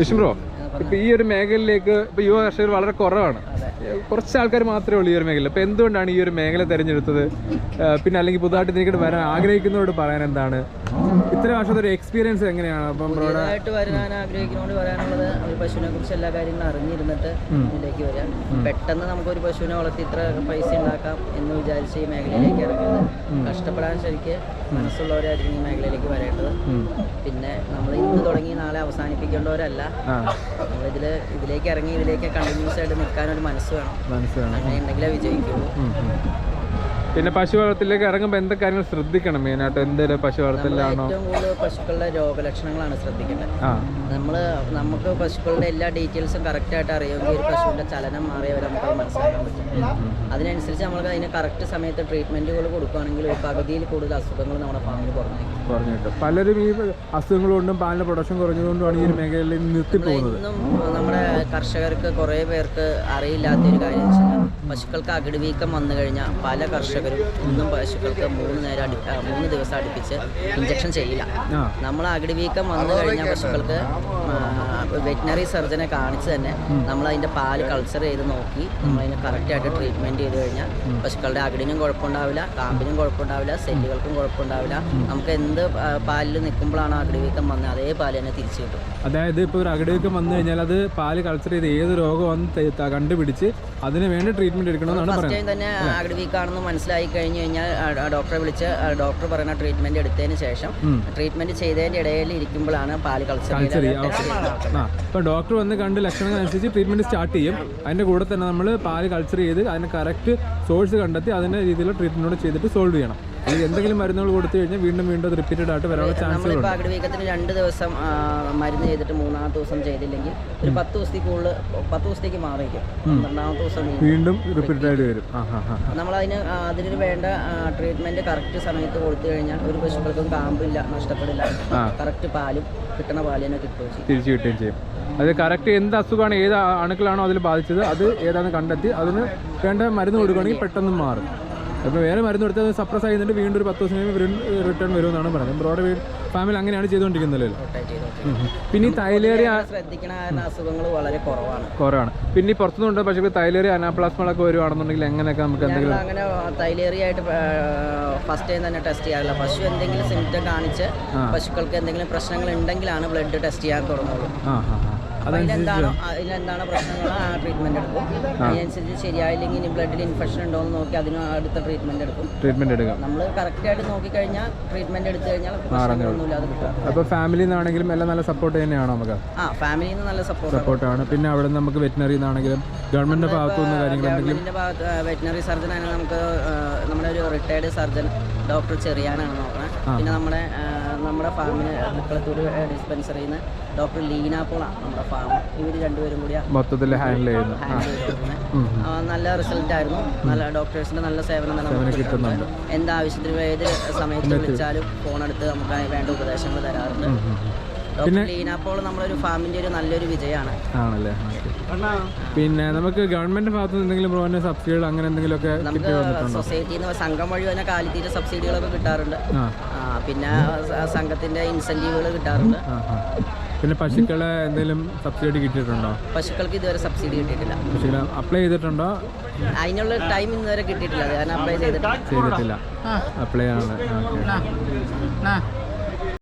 വിഷ്ണു ഇപ്പൊ ഈ ഒരു മേഖലയിലേക്ക് ഇപ്പൊ യുവ കർഷകർ വളരെ കുറവാണ്. കുറച്ച് ആൾക്കാർ മാത്രമേ ഉള്ളൂ ഈ ഒരു മേഖല അപ്പൊ എന്തുകൊണ്ടാണ് ഈ ഒരു മേഖല തിരഞ്ഞെടുത്തത്? പിന്നെ അല്ലെങ്കിൽ പുതുതായിട്ട് ഇതിലേക്ക് വരാൻ ആഗ്രഹിക്കുന്നവരോട് പറയാൻ എന്താണ്? ഇത്ര വർഷത്തെ ഒരു എക്സ്പീരിയൻസ് എങ്ങനെയാണ്? അപ്പം പുതിയതായിട്ട് വരാൻ ആഗ്രഹിക്കുന്നതുകൊണ്ട് പറയാനുള്ളത് ഒരു പശുവിനെ കുറിച്ച് എല്ലാ കാര്യങ്ങളും അറിഞ്ഞിരുന്നിട്ട് ഇതിലേക്ക് വരാം. പെട്ടെന്ന് നമുക്ക് ഒരു പശുവിനെ വളർത്തി ഇത്ര പൈസ ഉണ്ടാക്കാം എന്ന് വിചാരിച്ച് ഈ മേഖലയിലേക്ക് ഇറങ്ങുന്നത് കഷ്ടപ്പെടാൻ ശരിക്ക് മനസ്സുള്ളവരായിരിക്കും ഈ മേഖലയിലേക്ക് വരേണ്ടത്. പിന്നെ നമ്മൾ ഇന്ന് തുടങ്ങി നാളെ അവസാനിപ്പിക്കേണ്ടവരല്ല ഇതിൽ ഇതിലേക്ക് ഇറങ്ങി ഇതിലേക്ക് കണ്ടിന്യൂസ് ആയിട്ട് നിൽക്കാൻ ഒരു മനസ്സ് വേണം. മനസ്സിലാണ് അങ്ങനെ ഉണ്ടെങ്കിലേ വിജയിക്കുള്ളൂ. പിന്നെ പശു വളർത്തലിലേക്ക് ഇറങ്ങുമ്പോൾ എന്തൊക്കെ കാര്യങ്ങൾ ശ്രദ്ധിക്കണം മെയിനായിട്ട്? എന്തെങ്കിലും പശു വളർത്തലാണോ ഏറ്റവും കൂടുതൽ പശുക്കളുടെ രോഗലക്ഷണങ്ങളാണ് ശ്രദ്ധിക്കേണ്ടത്. നമ്മൾ നമുക്ക് പശുക്കളുടെ എല്ലാ ഡീറ്റെയിൽസും കറക്റ്റ് കറക്റ്റായിട്ട് അറിയുമെങ്കിൽ ഒരു പശുവിന്റെ ചലനം മാറിയവരെ നമുക്ക് മനസ്സിലാക്കാൻ പറ്റും. അതിനനുസരിച്ച് നമ്മൾക്ക് അതിന് കറക്റ്റ് സമയത്ത് ട്രീറ്റ്മെന്റുകൾ കൊടുക്കുകയാണെങ്കിൽ ഒരു പകുതിയിൽ കൂടുതൽ അസുഖങ്ങൾ നമ്മുടെ ഫാമിൽ കുറഞ്ഞേക്കും കുറഞ്ഞിട്ട് പലരും ഈ അസുഖങ്ങൾ കൊണ്ടും പാലിന് പ്രൊഡക്ഷൻ കുറഞ്ഞതുകൊണ്ടാണ് ഈ മേഖലയിൽ നിർത്തി പോകുന്നത് നമ്മുടെ കർഷകർക്ക് കുറേ പേർക്ക് അറിയില്ലാത്തൊരു കാര്യം പശുക്കൾക്ക് അകിട് വീക്കം വന്നു കഴിഞ്ഞാൽ പല കർഷകരും ഒന്നും പശുക്കൾക്ക് മൂന്ന് നേരം അടി മൂന്ന് ദിവസം അടുപ്പിച്ച് ഇഞ്ചക്ഷൻ ചെയ്യില്ല. നമ്മൾ അകിട് വീക്കം വന്നു കഴിഞ്ഞാൽ പശുക്കൾക്ക് വെറ്റിനറി സർജനെ കാണിച്ച് തന്നെ നമ്മൾ അതിന്റെ പാൽ കൾച്ചർ ചെയ്ത് നോക്കി നമ്മൾ അതിന് കറക്റ്റായിട്ട് ട്രീറ്റ്മെന്റ് ചെയ്ത് കഴിഞ്ഞാൽ പശുക്കളുടെ അകിടിനും കുഴപ്പമുണ്ടാവില്ല കാമ്പിനും കുഴപ്പമുണ്ടാവില്ല സെല്ലുകൾക്കും കുഴപ്പമുണ്ടാവില്ല. നമുക്ക് എന്ത് പാലിൽ നിൽക്കുമ്പോഴാണ് അകിട് വീക്കം വന്നത്? അതേ പാൽ തന്നെ തിരിച്ചു കിട്ടും. അതായത് ഇപ്പോൾ ഒരു അകിടേക്ക് വന്നു കഴിഞ്ഞാൽ അത് പാൽ കൾച്ചർ ചെയ്ത് ഏത് രോഗമാണെന്ന് കണ്ടുപിടിച്ച് അതിന് വേണ്ടി ട്രീറ്റ്മെന്റ് എടുക്കണമെന്നാണ് ഫസ്റ്റ് ടൈം തന്നെ അകിട് വീക്കാണെന്ന് മനസ്സിലായി കഴിഞ്ഞ് കഴിഞ്ഞാൽ ഡോക്ടറെ വിളിച്ച് ഡോക്ടർ പറയുന്ന ട്രീറ്റ്മെന്റ് എടുത്തതിന് ശേഷം. ട്രീറ്റ്മെന്റ് ചെയ്തതിന്റെ ഇടയിൽ ഇരിക്കുമ്പോഴാണ് പാൽ കൾച്ചർ കൾച്ചർ ചെയ്യാം. ഓക്കെ. ആ അപ്പോൾ ഡോക്ടർ വന്ന് കണ്ട് ലക്ഷണങ്ങൾ അനുസരിച്ച് ട്രീറ്റ്മെന്റ് സ്റ്റാർട്ട് ചെയ്യും. അതിന്റെ കൂടെ തന്നെ നമ്മൾ പാൽ കൾച്ചർ ചെയ്ത് അതിന് കറക്റ്റ് സോഴ്സ് കണ്ടെത്തി അതിന്റെ രീതിയിലുള്ള ട്രീറ്റ്മെന്റ് ചെയ്തിട്ട് സോൾവ് ചെയ്യണം. അല്ലെങ്കിൽ എന്തെങ്കിലും മരുന്നുകൾ കൊടുത്തു കഴിഞ്ഞാൽ വീണ്ടും വീണ്ടും അത് റിപ്പീറ്റഡ് ആയിട്ട് വരാനുള്ള ചാൻസുകളുണ്ട് ഉണ്ട് അകിട് വീക്കത്തിന് രണ്ട് ദിവസം മരുന്ന് ചെയ്തിട്ട് മൂന്നാമത്തെ ദിവസം ചെയ്തില്ലെങ്കിൽ ഒരു പത്ത് ദിവസത്തേക്ക് കൂടുതൽ പത്ത് ദിവസത്തേക്ക് മാറിയിരിക്കും. രണ്ടാമത്തെ ദിവസം വീണ്ടും. റിപ്പീറ്റഡ് ആയിട്ട് വരും. നമ്മൾ അതിന് അതിന് വേണ്ട ട്രീറ്റ്മെന്റ് കറക്റ്റ് സമയത്ത് കൊടുത്തു കഴിഞ്ഞാൽ ഒരു പശുക്കൾക്കും കാമ്പില്ല നഷ്ടപ്പെടില്ല. കറക്റ്റ് പാലും കിട്ടണ പാൽ തന്നെ കിട്ടുകയും ചെയ്യും. തിരിച്ചു കിട്ടുകയും ചെയ്യും. അത് കറക്റ്റ് എന്ത് അസുഖമാണ് ഏത് അണുക്കളാണോ അതിൽ ബാധിച്ചത് അത് ഏതാണ് കണ്ടെത്തി അതിന് വേണ്ട മരുന്ന് കൊടുക്കുകയാണെങ്കിൽ പെട്ടെന്ന് മാറും. അപ്പോൾ വേറെ മരുന്ന് കൊടുത്താൽ സപ്രസ് ആയിരുന്നിട്ട് വീണ്ടും ഒരു പത്ത് ദിവസം കഴിയുമ്പോൾ റിട്ടേൺ വരുമെന്നാണ് പറയുന്നത്. ബ്രോഡ് ഫാമിലി അങ്ങനെയാണ് ചെയ്തുകൊണ്ടിരിക്കുന്നത്. പിന്നെ ഈ തൈലേറിയ ശ്രദ്ധിക്കണ അസുഖങ്ങൾ വളരെ കുറവാണ്. കുറവാണ്. പിന്നെ ഈ പുറത്തുനിന്നുണ്ട്. പക്ഷേ തൈലേറിയ അനാപ്ലാസ്മകളൊക്കെ വരുവാണെന്നുണ്ടെങ്കിൽ എങ്ങനെയൊക്കെ നമുക്ക് എന്തെങ്കിലും അങ്ങനെ തൈലേറിയായിട്ട് ഫസ്റ്റ് ടൈം തന്നെ ടെസ്റ്റ് ചെയ്യാറില്ല. പശു എന്തെങ്കിലും സിംറ്റം കാണിച്ച് പശുക്കൾക്ക് എന്തെങ്കിലും പ്രശ്നങ്ങൾ ഉണ്ടെങ്കിലാണ് ബ്ലഡ് ടെസ്റ്റ് ചെയ്യാൻ തുടങ്ങുള്ളൂ. അതിലെന്താണോ അതിലെന്താണോ പ്രശ്നങ്ങൾ ആ ട്രീറ്റ്മെന്റ് എടുക്കും. അതിനനുസരിച്ച് ശരിയായില്ലെങ്കിൽ ഇനി ബ്ലഡിൽ ഇൻഫെക്ഷൻ ഉണ്ടോ എന്ന് നോക്കി അതിന് അടുത്ത ട്രീറ്റ്മെന്റ് എടുക്കും. ട്രീറ്റ്മെന്റ് എടുക്കാം. നമ്മൾ നോക്കി കഴിഞ്ഞാ ട്രീറ്റ്മെന്റ് എടുത്തു കഴിഞ്ഞാൽ പ്രശ്നങ്ങളൊന്നുമില്ലാതെ കിട്ടും. അപ്പോൾ ഫാമിലിയിൽ നിന്നാണെങ്കിലും എല്ലാം നല്ല സപ്പോർട്ട് തന്നെയാണോ നമുക്ക്? ആ ഫാമിലിയിൽ നിന്ന് നല്ല സപ്പോർട്ട് സപ്പോർട്ടാണ് പിന്നെ അവിടെ നിന്ന് നമുക്ക് വെറ്റിനറി നിന്നാണെങ്കിലും ഗവൺമെന്റിന്റെ ഭാഗത്തു നിന്ന് കാര്യങ്ങൾ എന്തെങ്കിലും ഭാഗത്ത് വെറ്റിനറി സർജൻ ആണ് നമുക്ക് നമ്മുടെ ഒരു റിട്ടയർഡ് സർജൻ ഡോക്ടർ ചെറിയാനാണ് നോക്കുന്നത് പിന്നെ നമ്മുടെ നമ്മുടെ ഫാമിലി ഡിസ്പെൻസറിന്ന് ഡിസ്പെൻസറിയിൽ നിന്ന് ഡോക്ടർ ലീന പോളാണ് നമ്മുടെ ഫാം ഇവർ രണ്ടുപേരും കൂടി മൊത്തത്തിൽ ഹാൻഡിൽ ചെയ്യുന്നു. നല്ല റിസൾട്ട് ആയിരുന്നു. നല്ല ഡോക്ടേഴ്സിന്റെ നല്ല സേവനം തന്നെ നമുക്ക് കിട്ടുന്നുണ്ട്. എന്താവശ്യത്തിന് ഏത് സമയത്ത് വിളിച്ചാലും ഫോൺ എടുത്ത് നമുക്ക് വേണ്ട ഉപദേശങ്ങൾ തരാറുണ്ട്. പിന്നെ നമ്മളൊരു ഫാമിന്റെ ഒരു നല്ലൊരു വിജയമാണ് ആണല്ലേ? പിന്നെ നമുക്ക് ഗവൺമെന്റ് ഭാഗത്തു നിന്ന് എന്തെങ്കിലും പ്രോവിന്റെ സബ്സിഡികൾ അങ്ങനെ എന്തെങ്കിലുമൊക്കെ കിട്ടി നമുക്ക് സൊസൈറ്റിയിൽ നിന്ന് സംഘം വഴി തന്നെ കാലിത്തീറ്റ സബ്സിഡികളൊക്കെ കിട്ടാറുണ്ട്. പിന്നെ സംഘത്തിന്റെ ഇൻസെന്റീവുകൾ കിട്ടാറുണ്ട്. പിന്നെ പശുക്കളെ എന്തെങ്കിലും സബ്സിഡി കിട്ടിയിട്ടുണ്ടോ? പശുക്കൾക്ക് ഇതുവരെ സബ്സിഡി കിട്ടിയിട്ടില്ല. പശുക്കളെ അപ്ലൈ ചെയ്തിട്ടുണ്ടോ? അതിനുള്ള ടൈം ഇന്നുവരെ കിട്ടിയിട്ടില്ല. അത് അപ്ലൈ ചെയ്തിട്ടില്ല. ചെയ്തിട്ടില്ല. അപ്ലൈ ആണ്. ഓക്കെ.